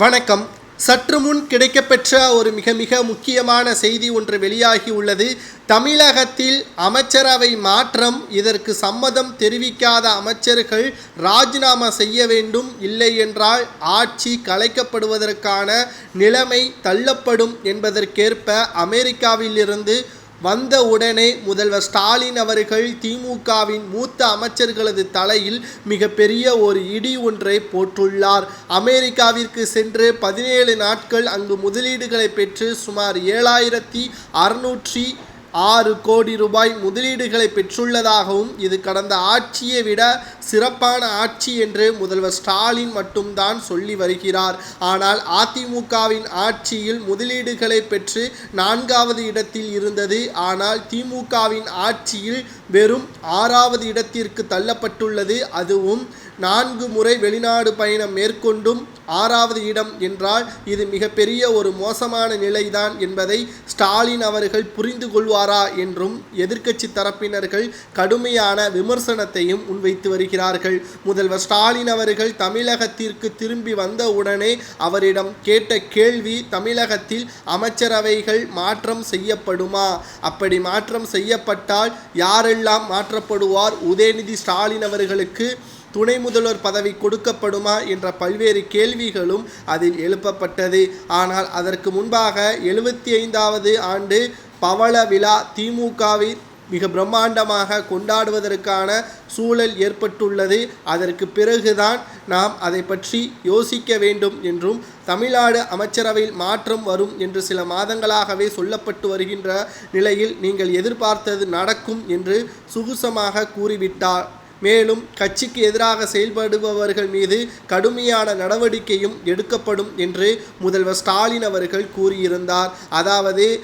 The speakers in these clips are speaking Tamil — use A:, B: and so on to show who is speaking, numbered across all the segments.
A: வணக்கம். சற்று முன் கிடைக்கப்பெற்ற ஒரு மிக மிக முக்கியமான செய்தி ஒன்று வெளியாகி உள்ளது. தமிழகத்தில் அமைச்சரவை மாற்றம் இதற்கு சம்மதம் தெரிவிக்காத அமைச்சர்கள் ராஜினாமா செய்ய வேண்டும் இல்லை என்றால் ஆட்சி கலைக்கப்படுவதற்கான நிலைமை தள்ளப்படும் என்பதற்கேற்ப அமெரிக்காவிலிருந்து வந்த உடனே முதல்வர் ஸ்டாலின் அவர்கள் திமுகவின் மூத்த அமைச்சர்களது தலையில் மிகப்பெரிய ஒரு இடி ஒன்றை போட்டுள்ளார். அமெரிக்காவிற்கு சென்று பதினேழு நாட்கள் அங்கு முதலீடுகளை பெற்று சுமார் ஏழாயிரத்தி அறுநூற்றி ஆறு கோடி ரூபாய் முதலீடுகளை பெற்றுள்ளதாகவும் இது கடந்த ஆட்சியை விட சிறப்பான ஆட்சி என்று முதல்வர் ஸ்டாலின் மட்டும்தான் சொல்லி வருகிறார். ஆனால் அதிமுகவின் ஆட்சியில் முதலீடுகளை பெற்று நான்காவது இடத்தில் இருந்தது. ஆனால் திமுகவின் ஆட்சியில் வெறும் ஆறாவது இடத்திற்கு தள்ளப்பட்டுள்ளது. அதுவும் நான்கு முறை வெளிநாடு பயணம் மேற்கொண்டும் ஆறாவது இடம் என்றால் இது மிகப்பெரிய ஒரு மோசமான நிலைதான் என்பதை ஸ்டாலின் அவர்கள் புரிந்து கொள்வாரா என்றும் எதிர்க்கட்சி தரப்பினர்கள் கடுமையான விமர்சனத்தையும் முன்வைத்து வருகிறார்கள். முதல்வர் ஸ்டாலின் அவர்கள் தமிழகத்திற்கு திரும்பி வந்த உடனே அவரிடம் கேட்ட கேள்வி தமிழகத்தில் அமைச்சரவைகள் மாற்றம் செய்யப்படுமா? அப்படி மாற்றம் செய்யப்பட்டால் யாரெல்லாம் மாற்றப்படுவார்? உதயநிதி ஸ்டாலின் அவர்களுக்கு துணை முதல்வர் பதவி கொடுக்கப்படுமா என்ற பல்வேறு கேள்விகளும் அதில் எழுப்பப்பட்டது. ஆனால் அதற்கு முன்பாக எழுபத்தி ஐந்தாவது ஆண்டு பவள விழா திமுகவை மிக பிரம்மாண்டமாக கொண்டாடுவதற்கான சூழல் ஏற்பட்டுள்ளது. அதற்கு பிறகுதான் நாம் அதை பற்றி யோசிக்க வேண்டும் என்றும் தமிழ்நாடு அமைச்சரவையில் மாற்றம் வரும் என்று சில மாதங்களாகவே சொல்லப்பட்டு வருகின்ற நிலையில் நீங்கள் எதிர்பார்த்தது நடக்கும் என்று சுகுசமாக கூறிவிட்டார் மேலும் கட்சிக்கு எதிராக செயல்படுபவர்கள் மீது கடுமையான நடவடிக்கையும் எடுக்கப்படும் என்று முதல்வர் ஸ்டாலின் அவர்கள் கூறியிருந்தார். அதாவது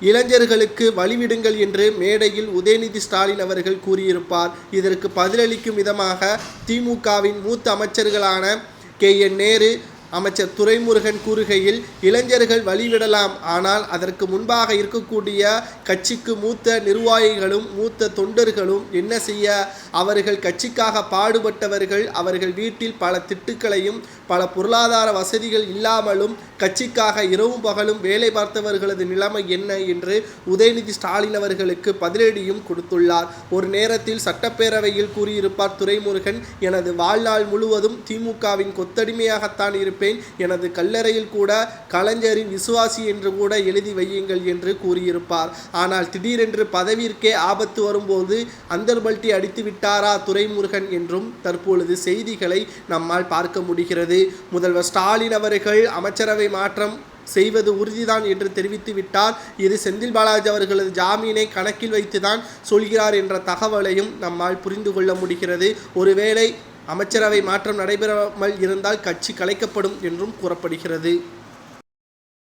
A: இளைஞர்களுக்கு வழிவிடுங்கள் என்று மேடையில் உதயநிதி ஸ்டாலின் அவர்கள் கூறியிருப்பார். இதற்கு பதிலளிக்கும் விதமாக திமுகவின் மூத்த அமைச்சர்களான கே என் நேரு அமைச்சர் துரைமுருகன் கூறுகையில் இளைஞர்கள் வழிவிடலாம். ஆனால் அதற்கு முன்பாக இருக்கக்கூடிய கட்சிக்கு மூத்த நிர்வாகிகளும் மூத்த தொண்டர்களும் என்ன செய்ய? அவர்கள் கட்சிக்காக பாடுபட்டவர்கள் அவர்கள் வீட்டில் பல திட்டுக்களையும் பல பொருளாதார வசதிகள் இல்லாமலும் கட்சிக்காக இரவும் பகலும் வேலை பார்த்தவர்களது நிலைமை என்ன? என்று உதயநிதி ஸ்டாலின் அவர்களுக்கு பதிலடியும் கொடுத்துள்ளார். ஒரு நேரத்தில் சட்டப்பேரவையில் கூறியிருப்பார் துரைமுருகன் எனது வாழ்நாள் முழுவதும் திமுகவின் கொத்தடிமையாகத்தான் இருப்பேன். எனது கல்லறையில் கூட கலைஞரின் விசுவாசி என்று கூட எழுதி வையுங்கள் என்று கூறியிருப்பார். ஆனால் திடீரென்று பதவியிற்கே ஆபத்து வரும்போது அந்தர்பல்ட்டி அடித்து விட்டாரா துரைமுருகன் என்றும் தற்பொழுது செய்திகளை நம்மால் பார்க்க முடிகிறது. முதல்வர் ஸ்டாலின் அவர்கள் அமைச்சரவை மாற்றம் செய்வது உறுதிதான் என்று தெரிவித்து விட்டார். இது செந்தில் பாலாஜி அவர்களது ஜாமீனை கணக்கில் வைத்துதான் சொல்கிறார் என்ற தகவலையும் நம்மால் புரிந்து கொள்ள முடிகிறது. ஒருவேளை அமைச்சரவை மாற்றம் நடைபெறாமல் இருந்தால் கட்சி கலைக்கப்படும் என்றும் கூறப்படுகிறது.